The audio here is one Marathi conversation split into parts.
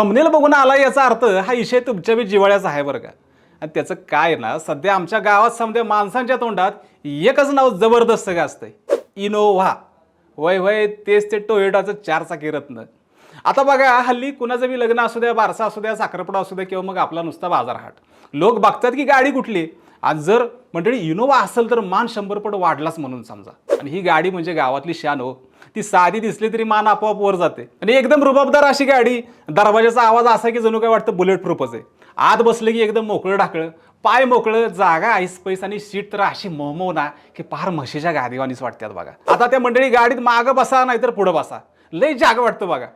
थंबनेल बघून आला याचा अर्थ हा विषय तुमच्या बी जिवाळ्याचा आहे बरं का. आणि त्याचं काय ना सध्या आमच्या गावात समजा माणसांच्या तोंडात एकच नाव जबरदस्त गाजतंय. इनोव्हा वय वय तेच ते टोयोटाचं चार चाकी रत्न. आता बघा हल्ली कुणाचं बी लग्न असू द्या बारसा असू द्या साखरपुडा असू द्या किंवा मग आपला नुसता बाजारहाट लोक बघतात की गाडी कुठली. आणि जर मंडळी इनोवा असेल तर मान शंभर पट वाढलाच म्हणून समजा. आणि ही गाडी म्हणजे गावातली शान हो. ती साधी दिसली तरी मान आपोआप वर जाते. आणि एकदम रुबाबदार अशी गाडी दरवाजाचा आवाज असा की जणू काय वाटतं बुलेट प्रूफच आहे. आत बसलं की एकदम मोकळं ढाकळं पाय मोकळं जागा ऐस पैस आणि सीट तर अशी मोहमो ना की फार म्हशीच्या गादीवानीच वाटतात बघा. आता त्या मंडळी गाडीत मागं बसा नाहीतर पुढं बसा. लय जागा वाटतं बघा.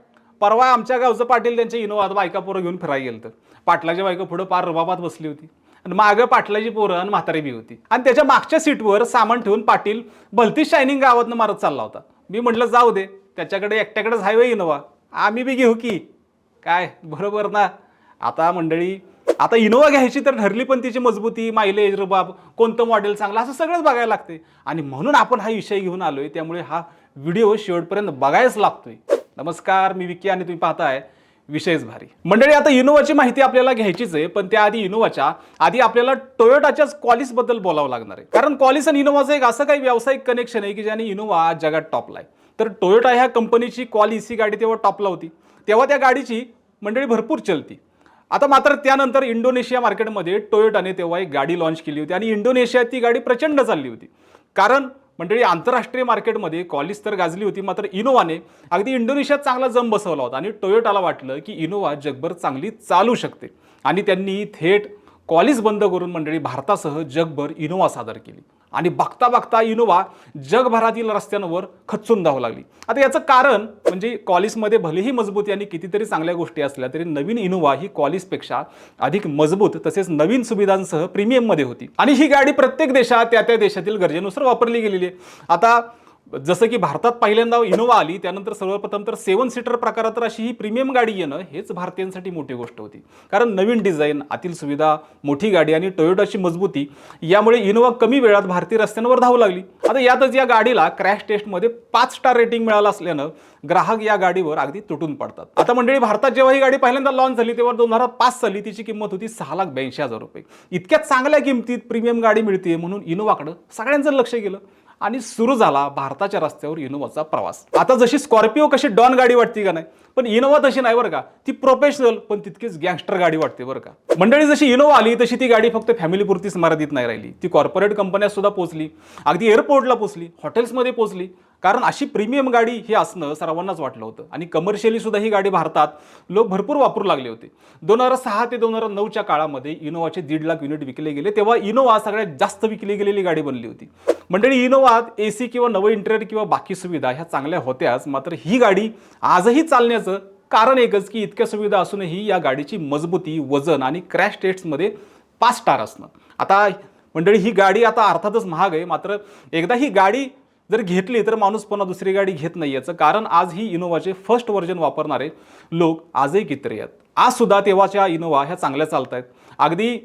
परवा आमच्या गावचं पाटील त्यांच्या इनोवात बायका पोरं घेऊन फिरायला गेलं तर पाटलाची बायका पुढं पार रुबाबात बसली होती. आणि मागं पाटलाची पोरं आणि म्हातारी बी होती. आणि त्याच्या मागच्या सीटवर सामान ठेवून पाटील भलती शायनिंग गावातनं मारत चालला होता. मी म्हटलं जाऊ दे त्याच्याकडे एकट्याकडेच हायवे इनोवा आम्ही बी घेऊ की. काय? बरोबर ना. आता मंडळी आता इनोवा घ्यायची तर ठरली पण तिची मजबूती मायलेज रुबाब कोणतं मॉडेल चांगलं असं सगळंच बघायला लागते आणि म्हणून आपण हा विषय घेऊन आलोय त्यामुळे हा व्हिडिओ शेवटपर्यंत बघायच लागतोय. नमस्कार मी विकी आणि तुम्ही पाहताय. विषयच भारी. मंडळी आता इनोवाची माहिती आपल्याला घ्यायचीच आहे पण त्याआधी इनोवाच्या आधी आपल्याला टोयोटाच्याच कॉलिसबद्दल बोलावं लागणार आहे. कारण कॉलिस आणि इनोवाचं एक असं काही व्यावसायिक कनेक्शन आहे की ज्याने इनोवा जगात टॉपला आहे. तर टोयोटा ह्या कंपनीची कॉलिस ही गाडी तेव्हा टॉपला होती. तेव्हा त्या गाडीची मंडळी भरपूर चलती. आता मात्र त्यानंतर इंडोनेशिया मार्केटमध्ये टोयोटाने तेव्हा एक गाडी लॉन्च केली होती आणि इंडोनेशियात ती गाडी प्रचंड चालली होती. कारण मंडळी आंतरराष्ट्रीय मार्केटमध्ये कॉलिस तर गाजली होती मात्र इनोवाने अगदी इंडोनेशियात चांगला जम बसवला होता. आणि टोयोटाला वाटलं की इनोवा जगभर चांगली चालू शकते. आणि त्यांनी थेट कॉलेज बंद करून मंडळी भारतासह जगभर इनोवा सादर केली. आणि बघता बघता इनोवा जगभरातील रस्त्यांवर खचून धावू लागली. आता याचं कारण म्हणजे कॉलिसमध्ये भलेही मजबूती आणि कितीतरी चांगल्या गोष्टी असल्या तरी नवीन इनोवा ही कॉलिसपेक्षा अधिक मजबूत तसेच नवीन सुविधांसह प्रीमियममध्ये होती. आणि ही गाडी प्रत्येक देशात त्या त्या देशातील गरजेनुसार वापरली गेलेली आहे. आता जसं की भारतात पहिल्यांदा इनोवा आली त्यानंतर सर्वप्रथम तर सेवन सीटर प्रकारात तर अशी ही प्रीमियम गाडी येणं हेच भारतीयांसाठी मोठी गोष्ट होती. कारण नवीन डिझाईन आतील सुविधा मोठी गाडी आणि टोयोटाची मजबूती यामुळे इनोवा कमी वेळात भारतीय रस्त्यांवर धावू लागली. आता यातच या गाडीला क्रॅश टेस्टमध्ये पाच स्टार रेटिंग मिळालं असल्यानं ग्राहक या गाडीवर अगदी तुटून पडतात. आता मंडळी भारतात जेव्हा ही गाडी पहिल्यांदा लॉन्च झाली तेव्हा दोन हजार पाच साली तिची किंमत होती सहा लाख ब्याऐंशी हजार रुपये. इतक्या चांगल्या किमतीत प्रीमियम गाडी मिळते म्हणून इनोवाकडं सगळ्यांचं लक्ष गेलं. आणि सुरू झाला भारताच्या रस्त्यावर इनोवाचा प्रवास. आता जशी स्कॉर्पिओ कशी डॉन गाडी वाटते का नाही पण इनोवा तशी नाही बरं का ती प्रोफेशनल पण तितकीच गँगस्टर गाडी वाटते बरं का. मंडळी जशी इनोवा आली तशी ती गाडी फक्त फॅमिली पुरतीच मर्यादित नाही राहिली. ती कॉर्पोरेट कंपन्या सुद्धा पोचली अगदी एअरपोर्टला पोहोचली हॉटेल्समध्ये पोहोचली कारण अशी प्रीमियम गाडी ही असणं सर्वांनाच वाटलं होतं. आणि कमर्शियली सुद्धा ही गाडी भारतात लोक भरपूर वापरू लागले होते. दोन हजार सहा ते दोन हजार नऊच्या काळामध्ये इनोवाचे दीड लाख युनिट विकले गेले. तेव्हा इनोवा सगळ्यात जास्त विकली गेलेली गाडी बनली होती. मंडळी इनोवात ए सी किंवा नवं इंटेरियर किंवा बाकी सुविधा ह्या चांगल्या होत्याच. मात्र ही गाडी आजही चालण्याचं कारण एकच की इतक्या सुविधा असूनही या गाडीची मजबूती वजन आणि क्रॅश टेस्टमध्ये पाच स्टार असणं. आता मंडळी ही गाडी आता अर्थातच महाग आहे. मात्र एकदा ही गाडी जर घेतली तर माणूस पुन्हा दुसरी गाडी घेत नाही याचं कारण आज ही इनोवाचे फर्स्ट व्हर्जन वापरणारे लोक आजही कितरे आहेत. आज सुद्धा तेव्हाच्या इनोवा ह्या चांगल्या चालत आहेत अगदी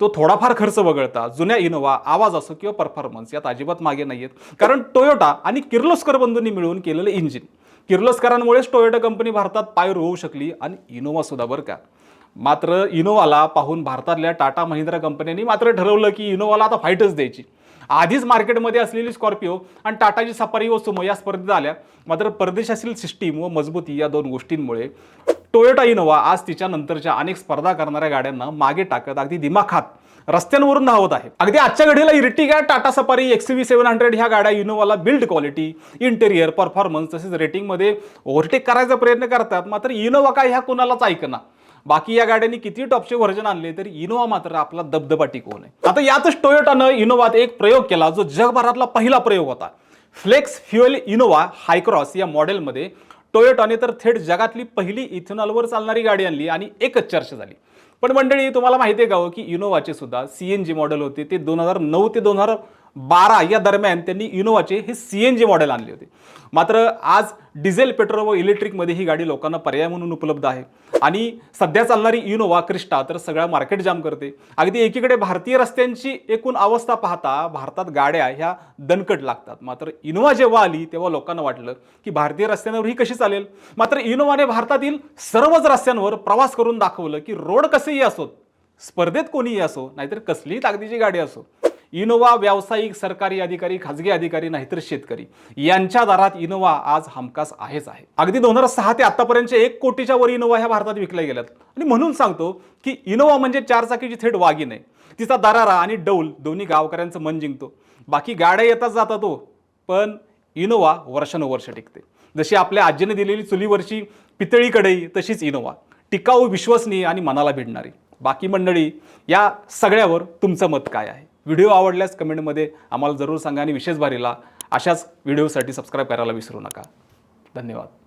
तो थोडाफार खर्च वगळता जुन्या इनोवा आवाज असो किंवा परफॉर्मन्स यात अजिबात मागे नाही आहेत कारण टोयोटा आणि किर्लोस्कर बंधूंनी मिळून केलेलं इंजिन किर्लोस्करांमुळेच टोयोटा कंपनी भारतात पाय रोवू शकली आणि इनोवा सुद्धा बरं का. मात्र इनोवाला पाहून भारतातल्या टाटा महिंद्रा कंपन्यांनी मात्र ठरवलं की इनोवाला आता फाईटच द्यायची. आधीच मार्केटमध्ये असलेली स्कॉर्पिओ आणि टाटाची सफारी व सुमो या स्पर्धेत आल्या. मात्र परदेशातील सिस्टीम व मजबूती या दोन गोष्टींमुळे टोयोटा इनोवा आज तिच्या नंतरच्या अनेक स्पर्धा करणाऱ्या गाड्यांना मागे टाकत अगदी दिमाखात रस्त्यांवरून धावत आहे. अगदी आजच्या घडीला Ertiga Tata Safari X V seven hundred ह्या गाड्या इनोवाला बिल्ड क्वालिटी इंटेरियर परफॉर्मन्स तसेच रेटिंगमध्ये ओव्हरटेक करायचा प्रयत्न करतात. मात्र इनोवा काय ह्या कुणालाच ऐकना बाकी या गाड्यांनी किती टॉपचे व्हर्जन आणले तरी इनोवा मात्र आपला दबदबा टिकवू आहे आता यातच टोयोटानं इनोवात एक प्रयोग केला जो जगभरातला पहिला प्रयोग होता. फ्लेक्स फ्युएल इनोवा हायक्रॉस या मॉडेलमध्ये टोयोटाने तर थेट जगातली पहिली इथेनॉलवर चालणारी गाडी आणली आणि एकच चर्चा झाली. पण मंडळी तुम्हाला माहिती आहे का हो की इनोवाचे सुद्धा सी एन जी मॉडेल होते ते दोन हजार नऊ ते दोन हजार बारा या दरम्यान त्यांनी इनोवाचे हे सी एन जी मॉडेल आणले होते. मात्र आज डिझेल पेट्रोल व इलेक्ट्रिकमध्ये ही गाडी लोकांना पर्याय म्हणून उपलब्ध आहे. आणि सध्या चालणारी इनोवा क्रिस्टा तर सगळा मार्केट जाम करते. अगदी एकीकडे भारतीय रस्त्यांची एकूण अवस्था पाहता भारतात गाड्या ह्या दणकट लागतात. मात्र इनोवा जेव्हा आली तेव्हा लोकांना वाटलं की भारतीय रस्त्यांवर ही कशी चालेल? मात्र इनोवाने भारतातील सर्वच रस्त्यांवर प्रवास करून दाखवलं की रोड कसेही असोत स्पर्धेत कोणीही असो नाहीतर कसलीही ताकदीची गाडी असो इनोवा व्यावसायिक सरकारी अधिकारी खाजगी अधिकारी नाहीतर शेतकरी. यांच्या दारात इनोवा आज हमखास आहेच आहे. अगदी दोन हजार सहा ते आतापर्यंतचे एक कोटीच्या वर इनोवा ह्या भारतात विकल्या गेल्यात. आणि म्हणून सांगतो की इनोवा म्हणजे चारचाकीची थेट वागी नाही तिचा दरारा आणि डौल दोन्ही गावकऱ्यांचं मन जिंकतो. बाकी गाड्या येतात जातात तो पण इनोवा वर्षानुवर्ष टिकते. जशी आपल्या आजीने दिलेली चुलीवरची पितळी कढई तशीच इनोवा. टिकाऊ विश्वसनीय आणि मनाला भिडणारी. बाकी मंडळी या सगळ्यावर तुमचं मत काय आहे? व्हिडिओ आवडल्यास कमेंटमध्ये आम्हाला जरूर सांगा आणि विशेष भारीला अशाच व्हिडिओसाठी सबस्क्राईब करायला विसरू नका. धन्यवाद.